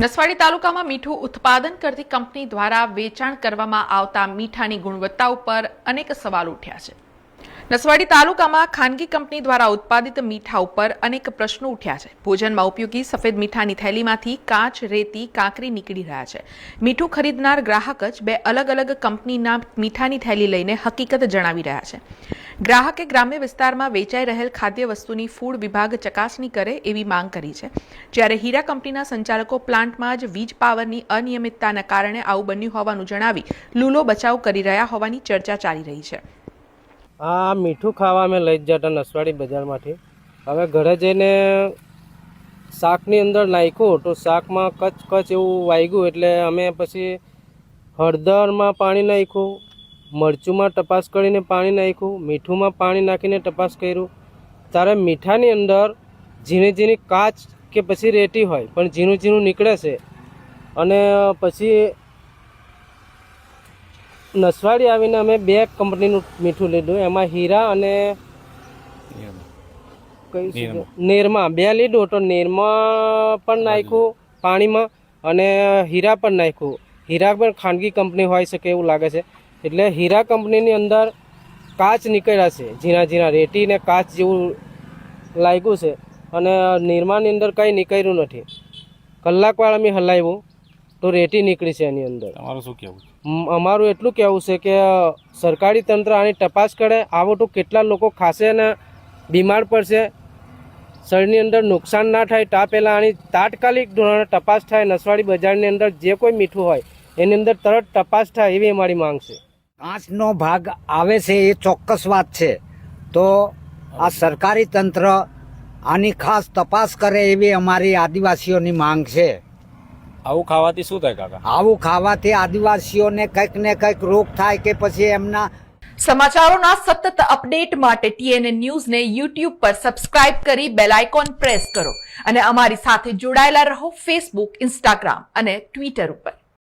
નસવાડી તાલુકામાં મીઠું ઉત્પાદન કરતી કંપની દ્વારા વેચાણ કરવામાં આવતા મીઠાની ગુણવત્તા ઉપર અનેક સવાલ ઉઠ્યા છે. નસવાડી તાલુકામાં ખાનગી કંપની દ્વારા ઉત્પાદિત મીઠા ઉપર અનેક પ્રશ્નો ઉઠ્યા છે. ભોજનમાં ઉપયોગી સફેદ મીઠાની થેલીમાંથી કાચ, રેતી, કાંકરી નીકળી રહ્યા છે. મીઠું ખરીદનાર ગ્રાહક જ બે અલગ અલગ કંપનીના મીઠાની થેલી લઈને હકીકત જણાવી રહ્યા છે. ગ્રાહકે ગ્રામ્ય વિસ્તારમાં વેચાઈ રહેલ ખાદ્ય વસ્તુની ફૂડ વિભાગ ચકાસણી કરે એવી માંગ કરી છે. જ્યારે હીરા કંપનીના સંચાલકો પ્લાન્ટમાં જ વીજ પાવરની અનિયમિતતાના કારણે આવું બન્યું હોવાનું જણાવી લૂલો બચાવ કરી રહ્યા હોવાની ચર્ચા ચાલી રહી છે. આ મીઠું ખાવા અમે લઈ જતા નસવાડી બજારમાંથી. હવે ઘરે જઈને શાકની અંદર નાખ્યું તો શાકમાં કચ કચ એવું વાગ્યું એટલે અમે પછી હળદરમાં પાણી નાખ્યું. મરચુંમાં તપાસ કરીને પાણી નાખ્યું મીઠુંમાં પાણી નાખીને તપાસ કર્યું. ત્યારે મીઠાની અંદર ઝીણી ઝીણી કાચ કે પછી રેતી હોય પણ ઝીણું ઝીણું નીકળે છે. અને પછી નસવાડી આવીને અમે બે કંપનીનું મીઠું લીધું. એમાં હીરા અને? નિરમા. બે લીધું તો નેરમાં પણ નાખ્યું પાણીમાં અને હીરા પણ નાખ્યું. હીરા પણ ખાનગી કંપની હોઈ શકે એવું લાગે છે. એટલે હીરા કંપનીની અંદર કાચ નીકળ્યા છે ઝીણા ઝીણા રેતી ને કાચ જેવું લાગ્યું છે અને નિરમાની અંદર કંઈ નીકળ્યું નથી. કલાકવાળા મેં હલાવ્યું તો રેતી નીકળી છે એની અંદર. તમારું શું કહેવું અમારું એટલું કહેવું છે કે સરકારી તંત્ર આની તપાસ કરે આવો તો કેટલા લોકો ખાશે અને બીમાર પડશે શરીરની અંદર નુકસાન ના થાય તા પહેલાં આની તાત્કાલિક ધોરણે તપાસ થાય નસવાડી બજારની અંદર જે કોઈ મીઠું હોય એની અંદર તરત તપાસ થાય એવી અમારી માંગ છે. કાચનો ભાગ આવે છે એ ચોક્કસ વાત છે. તો આ સરકારી તંત્ર આની ખાસ તપાસ કરે એવી અમારી આદિવાસીઓની માંગ છે. આવું ખાવાથી શું થાય કાકા? આવું ખાવાથી આદિવાસીઓને કંઈક ને કંઈક રોગ થાય કે પછી એમના સમાચારોના સતત અપડેટ માટે ટીએનએ ન્યૂઝને યુટ્યુબ પર સબસ્ક્રાઇબ કરી બેલ આઇકોન પ્રેસ કરો અને અમારી સાથે જોડાયેલા રહો ફેસબુક ઇન્સ્ટાગ્રામ અને ટ્વિટર ઉપર.